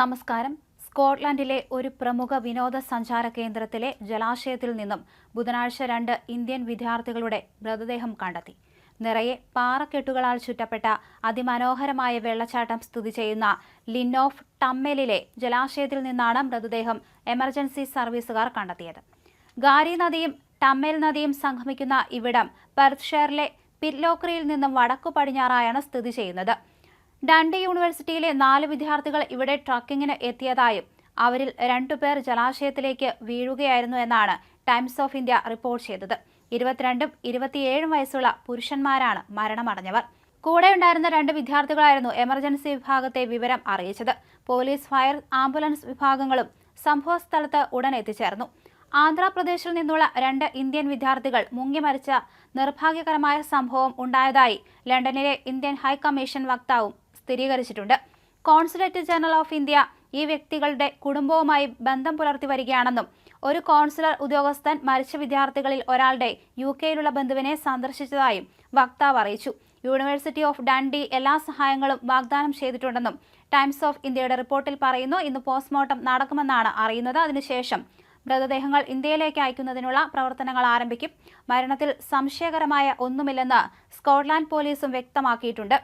നമസ്കാരം. സ്കോട്ട്ലൻഡിലെ ഒരു പ്രമുഖ വിനോദസഞ്ചാര കേന്ദ്രത്തിലെ ജലാശയത്തിൽ നിന്നും ബുധനാഴ്ച രണ്ട് ഇന്ത്യൻ വിദ്യാർത്ഥികളുടെ മൃതദേഹം കണ്ടെത്തി. നിറയെ പാറക്കെട്ടുകളാൽ ചുറ്റപ്പെട്ട അതിമനോഹരമായ വെള്ളച്ചാട്ടം സ്ഥിതി ചെയ്യുന്ന ലിന്നോഫ് ടമ്മെലിലെ ജലാശയത്തിൽ നിന്നാണ് മൃതദേഹം എമർജൻസി സർവീസുകാർ കണ്ടെത്തിയത്. ഗാരി നദിയും ടമ്മൽ നദിയും സംഗമിക്കുന്ന ഇവിടം പെർത്ത്ഷെയറിലെ പിറ്റ്ലോക്രിയിൽ നിന്നും വടക്കു പടിഞ്ഞാറായാണ് സ്ഥിതി ചെയ്യുന്നത്. ഡണ്ടി യൂണിവേഴ്സിറ്റിയിലെ നാല് വിദ്യാർത്ഥികൾ ഇവിടെ ട്രക്കിങ്ങിന് എത്തിയതായും അവരിൽ രണ്ടുപേർ ജലാശയത്തിലേക്ക് വീഴുകയായിരുന്നു എന്നാണ് ടൈംസ് ഓഫ് ഇന്ത്യ റിപ്പോർട്ട് ചെയ്തത്. ഇരുപത്തിരണ്ടും ഇരുപത്തിയേഴും വയസ്സുള്ള പുരുഷന്മാരാണ് മരണമടഞ്ഞവർ. കൂടെ ഉണ്ടായിരുന്ന രണ്ട് വിദ്യാർത്ഥികളായിരുന്നു എമർജൻസി വിഭാഗത്തെ വിവരം അറിയിച്ചത്. പോലീസ് ഫയർ ആംബുലൻസ് വിഭാഗങ്ങളും സംഭവ സ്ഥലത്ത് ഉടൻ എത്തിച്ചേർന്നു. ആന്ധ്രാപ്രദേശിൽ നിന്നുള്ള രണ്ട് ഇന്ത്യൻ വിദ്യാർത്ഥികൾ മുങ്ങി മരിച്ച നിർഭാഗ്യകരമായ സംഭവം ഉണ്ടായതായി ലണ്ടനിലെ ഇന്ത്യൻ ഹൈക്കമ്മീഷൻ വക്താവും സ്ഥിരീകരിച്ചിട്ടുണ്ട്. കോൺസുലേറ്റ് ജനറൽ ഓഫ് ഇന്ത്യ ഈ വ്യക്തികളുടെ കുടുംബവുമായി ബന്ധം പുലർത്തി വരികയാണെന്നും ഒരു കോൺസുലർ ഉദ്യോഗസ്ഥൻ മരിച്ച വിദ്യാർത്ഥികളിൽ ഒരാളുടെ യു കെയിലുള്ള ബന്ധുവിനെ സന്ദർശിച്ചതായും വക്താവ് അറിയിച്ചു. യൂണിവേഴ്സിറ്റി ഓഫ് ഡാൻഡി എല്ലാ സഹായങ്ങളും വാഗ്ദാനം ചെയ്തിട്ടുണ്ടെന്നും ടൈംസ് ഓഫ് ഇന്ത്യയുടെ റിപ്പോർട്ടിൽ പറയുന്നു. ഇന്ന് പോസ്റ്റ്മോർട്ടം നടക്കുമെന്നാണ് അറിയുന്നത്. അതിനുശേഷം മൃതദേഹങ്ങൾ ഇന്ത്യയിലേക്ക് അയക്കുന്നതിനുള്ള പ്രവർത്തനങ്ങൾ ആരംഭിക്കും. മരണത്തിൽ സംശയകരമായ ഒന്നുമില്ലെന്ന് സ്കോട്ട്ലാൻഡ് പോലീസും വ്യക്തമാക്കിയിട്ടുണ്ട്.